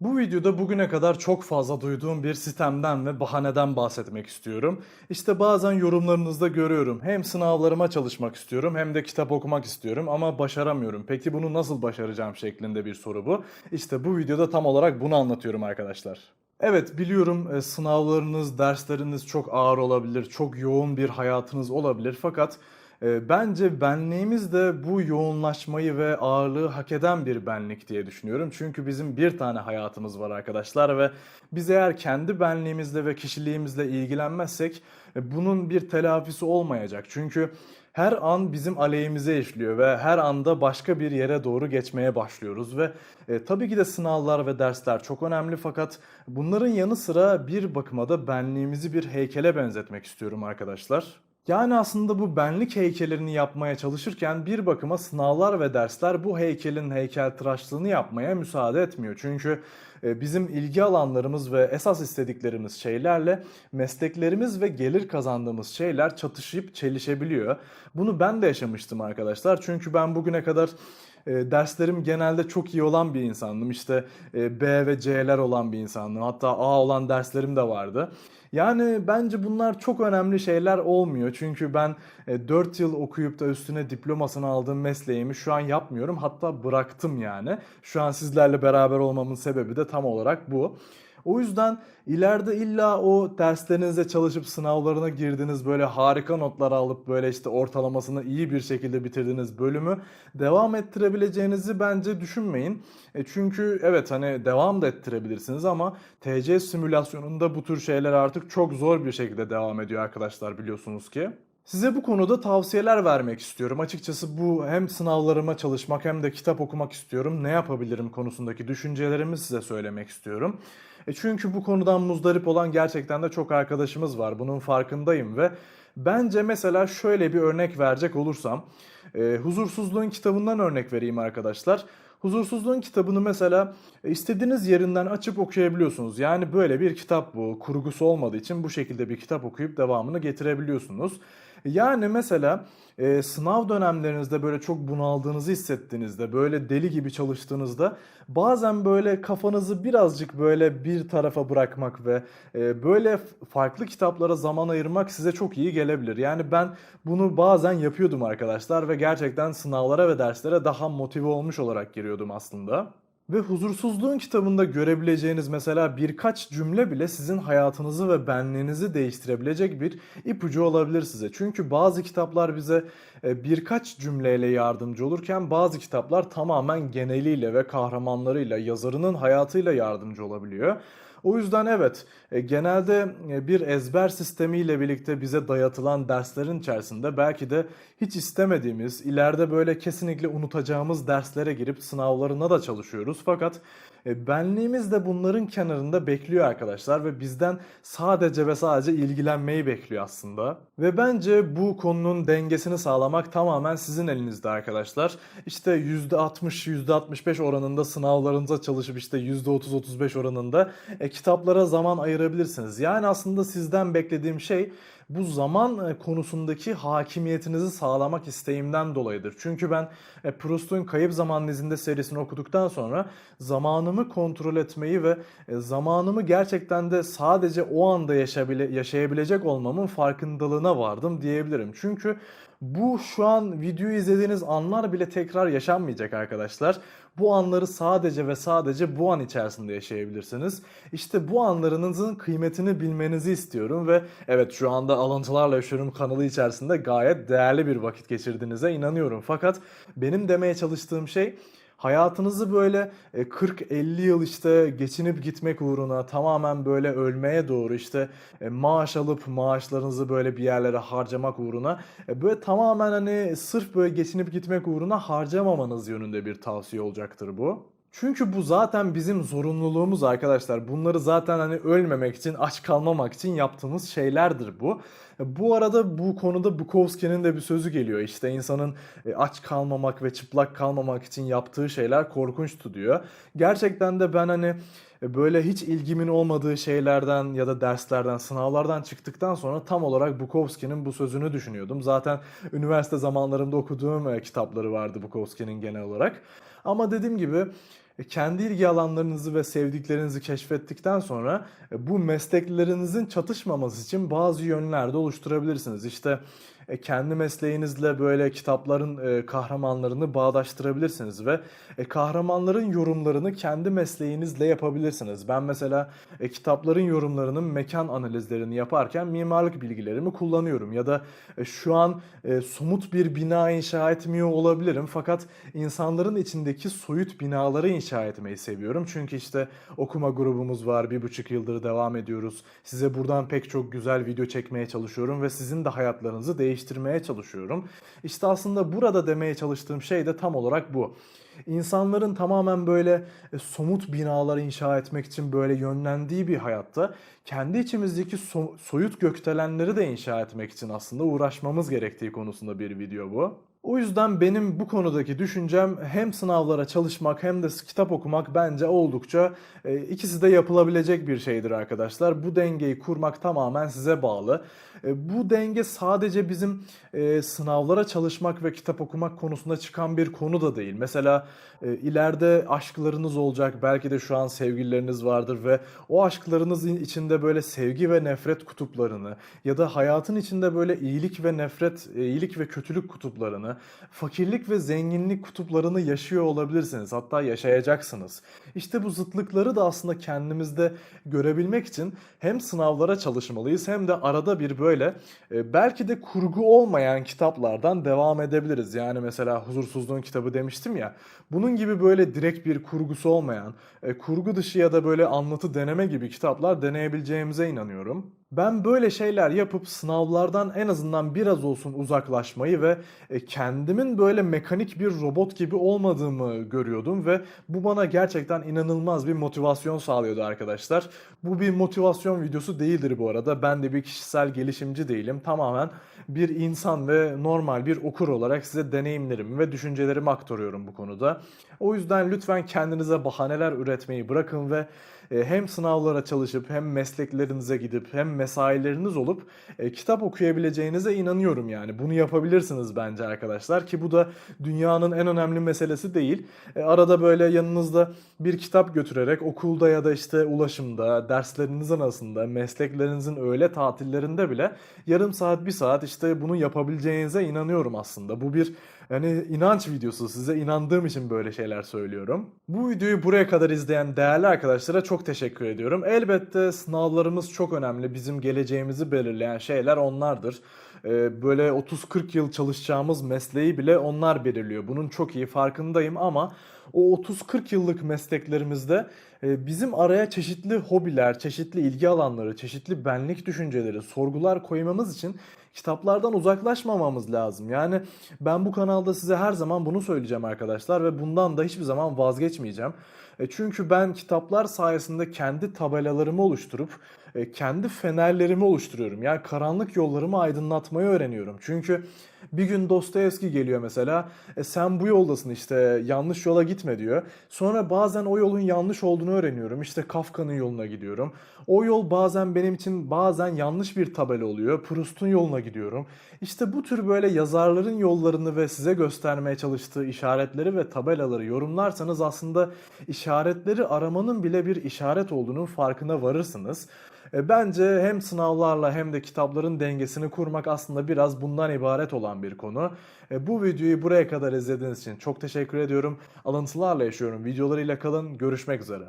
Bu videoda bugüne kadar çok fazla duyduğum bir sistemden ve bahaneden bahsetmek istiyorum. İşte bazen yorumlarınızda görüyorum. Hem sınavlarıma çalışmak istiyorum hem de kitap okumak istiyorum ama başaramıyorum. Peki bunu nasıl başaracağım şeklinde bir soru bu. İşte bu videoda tam olarak bunu anlatıyorum arkadaşlar. Evet biliyorum e, sınavlarınız, dersleriniz çok ağır olabilir, çok yoğun bir hayatınız olabilir fakat bence benliğimiz de bu yoğunlaşmayı ve ağırlığı hak eden bir benlik diye düşünüyorum. Çünkü bizim bir tane hayatımız var arkadaşlar ve biz eğer kendi benliğimizle ve kişiliğimizle ilgilenmezsek e, bunun bir telafisi olmayacak. Çünkü her an bizim aleyhimize işliyor ve her anda başka bir yere doğru geçmeye başlıyoruz ve e, tabii ki de sınavlar ve dersler çok önemli fakat bunların yanı sıra bir bakıma da benliğimizi bir heykele benzetmek istiyorum arkadaşlar. Yani aslında bu benlik heykellerini yapmaya çalışırken bir bakıma sınavlar ve dersler bu heykelin heykeltıraşlığını yapmaya müsaade etmiyor. Çünkü e, bizim ilgi alanlarımız ve esas istediklerimiz şeylerle mesleklerimiz ve gelir kazandığımız şeyler çatışıp çelişebiliyor. Bunu ben de yaşamıştım arkadaşlar. Çünkü ben bugüne kadar e, derslerim genelde çok iyi olan bir insandım. İşte e, B ve C'ler olan bir insandım. Hatta A olan derslerim de vardı. Yani bence bunlar çok önemli şeyler olmuyor. Çünkü ben e, 4 yıl okuyup da üstüne diplomasını aldığım mesleğimi şu an yapmıyorum. Hatta bıraktım yani. Şu an sizlerle beraber olmamın sebebi de tam olarak bu. O yüzden ileride illa o derslerinize çalışıp sınavlarına girdiniz böyle harika notlar alıp böyle işte ortalamasını iyi bir şekilde bitirdiğiniz bölümü devam ettirebileceğinizi bence düşünmeyin. E çünkü evet hani devam da ettirebilirsiniz ama TC simülasyonunda bu tür şeyler artık çok zor bir şekilde devam ediyor arkadaşlar biliyorsunuz ki. Size bu konuda tavsiyeler vermek istiyorum. Açıkçası bu hem sınavlarıma çalışmak hem de kitap okumak istiyorum. Ne yapabilirim konusundaki düşüncelerimi size söylemek istiyorum. E çünkü bu konudan muzdarip olan gerçekten de çok arkadaşımız var. Bunun farkındayım ve bence mesela şöyle bir örnek verecek olursam, e, Huzursuzluğun kitabından örnek vereyim arkadaşlar. Huzursuzluğun kitabını mesela e, istediğiniz yerinden açıp okuyabiliyorsunuz. Yani böyle bir kitap bu. Kurgusu olmadığı için bu şekilde bir kitap okuyup devamını getirebiliyorsunuz. Yani mesela e, sınav dönemlerinizde böyle çok bunaldığınızı hissettiğinizde, böyle deli gibi çalıştığınızda bazen böyle kafanızı birazcık böyle bir tarafa bırakmak ve e, böyle farklı kitaplara zaman ayırmak size çok iyi gelebilir. Yani ben bunu bazen yapıyordum arkadaşlar ve gerçekten sınavlara ve derslere daha motive olmuş olarak giriyordum aslında. Ve huzursuzluğun kitabında görebileceğiniz mesela birkaç cümle bile sizin hayatınızı ve benliğinizi değiştirebilecek bir ipucu olabilir size. Çünkü bazı kitaplar bize e, birkaç cümleyle yardımcı olurken bazı kitaplar tamamen geneliyle ve kahramanlarıyla, yazarının hayatıyla yardımcı olabiliyor. O yüzden evet e, genelde e, bir ezber sistemiyle birlikte bize dayatılan derslerin içerisinde belki de hiç istemediğimiz, ileride böyle kesinlikle unutacağımız derslere girip sınavlarına da çalışıyoruz. Fakat e, benliğimiz de bunların kenarında bekliyor arkadaşlar ve bizden sadece ve sadece ilgilenmeyi bekliyor aslında. Ve bence bu konunun dengesini sağlamak tamamen sizin elinizde arkadaşlar. İşte %60, %65 oranında sınavlarınıza çalışıp işte %30-35 oranında kitaplara zaman ayırabilirsiniz. Yani aslında sizden beklediğim şey bu zaman e, konusundaki hakimiyetinizi sağlamak isteğimden dolayıdır. Çünkü ben e, Proust'un Kayıp Zaman Dizinde serisini okuduktan sonra zamanımı kontrol etmeyi ve e, zamanımı gerçekten de sadece o anda yaşayabilecek olmamın farkındalığına vardım diyebilirim. Çünkü bu şu an videoyu izlediğiniz anlar bile tekrar yaşanmayacak arkadaşlar. Bu anları sadece ve sadece bu an içerisinde yaşayabilirsiniz. İşte bu anlarınızın kıymetini bilmenizi istiyorum ve evet şu anda alıntılarla yaşıyorum kanalı içerisinde gayet değerli bir vakit geçirdiğinize inanıyorum. Fakat benim demeye çalıştığım şey hayatınızı böyle 40-50 yıl işte geçinip gitmek uğruna tamamen böyle ölmeye doğru işte e, maaş alıp maaşlarınızı böyle bir yerlere harcamak uğruna e, böyle tamamen hani sırf böyle geçinip gitmek uğruna harcamamanız yönünde bir tavsiye olacaktır bu. Çünkü bu zaten bizim zorunluluğumuz arkadaşlar. Bunları zaten hani ölmemek için, aç kalmamak için yaptığımız şeylerdir bu. Bu arada bu konuda Bukowski'nin de bir sözü geliyor. İşte insanın e, aç kalmamak ve çıplak kalmamak için yaptığı şeyler korkunçtu diyor. Gerçekten de ben hani e, böyle hiç ilgimin olmadığı şeylerden ya da derslerden, sınavlardan çıktıktan sonra tam olarak Bukowski'nin bu sözünü düşünüyordum. Zaten üniversite zamanlarında okuduğum e, kitapları vardı Bukowski'nin genel olarak. Ama dediğim gibi E, Kendi ilgi alanlarınızı ve sevdiklerinizi keşfettikten sonra e, bu mesleklerinizin çatışmaması için bazı yönler de oluşturabilirsiniz. İşte e, kendi mesleğinizle böyle kitapların e, kahramanlarını bağdaştırabilirsiniz ve e, kahramanların yorumlarını kendi mesleğinizle yapabilirsiniz. Ben mesela kitapların yorumlarının mekan analizlerini yaparken mimarlık bilgilerimi kullanıyorum ya da şu an e, somut bir bina inşa etmiyor olabilirim fakat insanların içindeki soyut binaları inşa etmeyi seviyorum. Çünkü işte okuma grubumuz var, bir buçuk yıldır devam ediyoruz. Size buradan pek çok güzel video çekmeye çalışıyorum ve sizin de hayatlarınızı değiştirmeye çalışıyorum. İşte aslında burada demeye çalıştığım şey de tam olarak bu. İnsanların tamamen böyle e, somut binalar inşa etmek için böyle yönlendiği bir hayatta kendi içimizdeki so- soyut gökdelenleri de inşa etmek için aslında uğraşmamız gerektiği konusunda bir video bu. O yüzden benim bu konudaki düşüncem hem sınavlara çalışmak hem de kitap okumak bence oldukça e, ikisi de yapılabilecek bir şeydir arkadaşlar. Bu dengeyi kurmak tamamen size bağlı. E, bu denge sadece bizim e, sınavlara çalışmak ve kitap okumak konusunda çıkan bir konu da değil. Mesela e, ileride aşklarınız olacak, belki de şu an sevgilileriniz vardır ve o aşklarınızın içinde böyle sevgi ve nefret kutuplarını ya da hayatın içinde böyle iyilik ve nefret, e, iyilik ve kötülük kutuplarını, fakirlik ve zenginlik kutuplarını yaşıyor olabilirsiniz. Hatta yaşayacaksınız. İşte bu zıtlıkları da aslında kendimizde görebilmek için hem sınavlara çalışmalıyız hem de arada bir böyle e, belki de kurgu olmayan kitaplardan devam edebiliriz. Yani mesela Huzursuzluğun kitabı demiştim ya. Bunun gibi böyle direkt bir kurgusu olmayan, e, kurgu dışı ya da böyle anlatı deneme gibi kitaplar deneyebileceğimize inanıyorum. Ben böyle şeyler yapıp sınavlardan en azından biraz olsun uzaklaşmayı ve e, kendimin böyle mekanik bir robot gibi olmadığımı görüyordum ve bu bana gerçekten inanılmaz bir motivasyon sağlıyordu arkadaşlar. Bu bir motivasyon videosu değildir bu arada. Ben de bir kişisel gelişimci değilim. Tamamen bir insan ve normal bir okur olarak size deneyimlerimi ve düşüncelerimi aktarıyorum bu konuda. O yüzden lütfen kendinize bahaneler üretmeyi bırakın ve hem sınavlara çalışıp hem mesleklerinize gidip hem mesaileriniz olup e, kitap okuyabileceğinize inanıyorum yani. Bunu yapabilirsiniz bence arkadaşlar ki bu da dünyanın en önemli meselesi değil. E, arada böyle yanınızda bir kitap götürerek okulda ya da işte ulaşımda, derslerinizin arasında, mesleklerinizin öğle tatillerinde bile yarım saat, bir saat işte bunu yapabileceğinize inanıyorum aslında. Bu bir yani inanç videosu. Size inandığım için böyle şeyler söylüyorum. Bu videoyu buraya kadar izleyen değerli arkadaşlara çok teşekkür ediyorum. Elbette sınavlarımız çok önemli. Bizim geleceğimizi belirleyen şeyler onlardır. Ee, Böyle 30-40 yıl çalışacağımız mesleği bile onlar belirliyor. Bunun çok iyi farkındayım ama o 30-40 yıllık mesleklerimizde e, bizim araya çeşitli hobiler, çeşitli ilgi alanları, çeşitli benlik düşünceleri, sorgular koymamız için kitaplardan uzaklaşmamamız lazım. Yani ben bu kanalda size her zaman bunu söyleyeceğim arkadaşlar ve bundan da hiçbir zaman vazgeçmeyeceğim. E, Çünkü ben kitaplar sayesinde kendi tabelalarımı oluşturup e, kendi fenerlerimi oluşturuyorum. Yani karanlık yollarımı aydınlatmayı öğreniyorum. Çünkü bir gün Dostoyevski geliyor mesela. E, sen bu yoldasın işte yanlış yola gitme diyor. Sonra bazen o yolun yanlış olduğunu öğreniyorum. İşte Kafka'nın yoluna gidiyorum. O yol bazen benim için bazen yanlış bir tabela oluyor. Proust'un yoluna gidiyorum. İşte bu tür böyle yazarların yollarını ve size göstermeye çalıştığı işaretleri ve tabelaları yorumlarsanız aslında işaretleri aramanın bile bir işaret olduğunun farkına varırsınız. E, Bence hem sınavlarla hem de kitapların dengesini kurmak aslında biraz bundan ibaret olan bir konu. E, Bu videoyu buraya kadar izlediğiniz için çok teşekkür ediyorum. Alıntılarla yaşıyorum videolarıyla kalın. Görüşmek üzere.